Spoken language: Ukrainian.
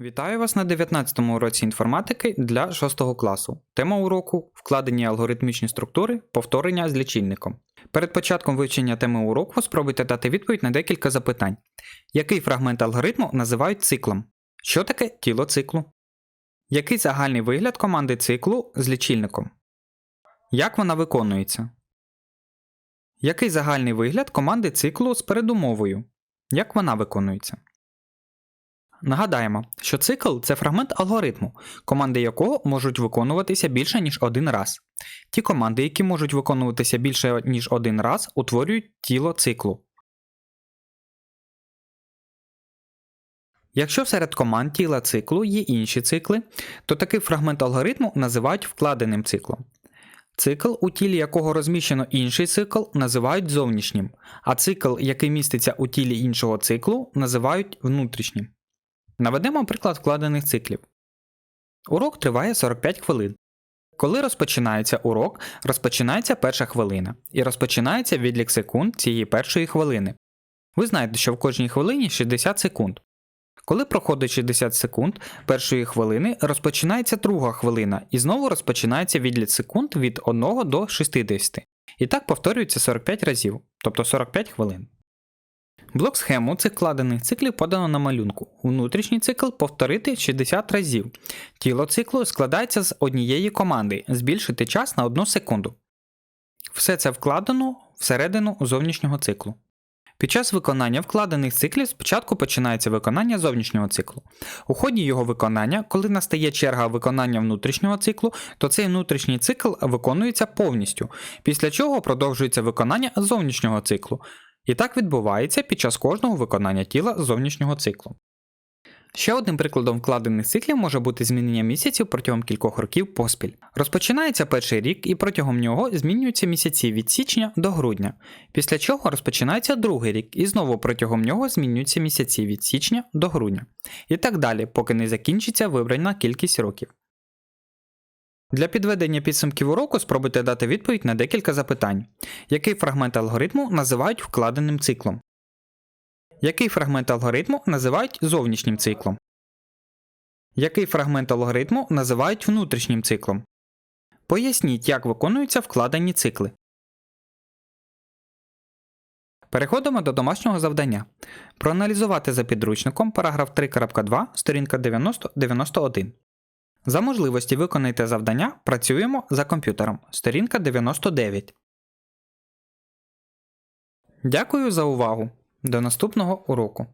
Вітаю вас на 19-му уроці інформатики для 6 класу. Тема уроку вкладені алгоритмічні структури, повторення з лічильником. Перед початком вивчення теми уроку спробуйте дати відповідь на декілька запитань. Який фрагмент алгоритму називають циклом? Що таке тіло циклу? Який загальний вигляд команди циклу з лічильником? Як вона виконується? Який загальний вигляд команди циклу з передумовою? Як вона виконується? Нагадаємо, що цикл це фрагмент алгоритму, команди якого можуть виконуватися більше ніж один раз. Ті команди, які можуть виконуватися більше ніж один раз, утворюють тіло циклу. Якщо серед команд тіла циклу є інші цикли, то такий фрагмент алгоритму називають вкладеним циклом. Цикл, у тілі якого розміщено інший цикл, називають зовнішнім, а цикл, який міститься у тілі іншого циклу, називають внутрішнім. Наведемо приклад вкладених циклів. Урок триває 45 хвилин. Коли розпочинається урок, розпочинається перша хвилина, і розпочинається відлік секунд цієї першої хвилини. Ви знаєте, що в кожній хвилині 60 секунд. Коли проходить 60 секунд першої хвилини, розпочинається друга хвилина, і знову розпочинається відлік секунд від 1 до 60. І так повторюється 45 разів, тобто 45 хвилин. Блок схему цих вкладених циклів подано на малюнку. Внутрішній цикл повторити 60 разів. Тіло циклу складається з однієї команди збільшити час на 1 секунду. Все це вкладено всередину зовнішнього циклу. Під час виконання вкладених циклів спочатку починається виконання зовнішнього циклу. У ході його виконання, коли настає черга виконання внутрішнього циклу, то цей внутрішній цикл виконується повністю, після чого продовжується виконання зовнішнього циклу. І так відбувається під час кожного виконання тіла зовнішнього циклу. Ще одним прикладом вкладених циклів може бути змінення місяців протягом кількох років поспіль. Розпочинається перший рік і протягом нього змінюються місяці від січня до грудня, після чого розпочинається другий рік і знову протягом нього змінюються місяці від січня до грудня. І так далі, поки не закінчиться вибрана кількість років. Для підведення підсумків уроку спробуйте дати відповідь на декілька запитань. Який фрагмент алгоритму називають вкладеним циклом? Який фрагмент алгоритму називають зовнішнім циклом? Який фрагмент алгоритму називають внутрішнім циклом? Поясніть, як виконуються вкладені цикли. Переходимо до домашнього завдання. Проаналізувати за підручником параграф 3.2, сторінка 90-91. За можливості виконати завдання працюємо за комп'ютером. Сторінка 99. Дякую за увагу. До наступного уроку.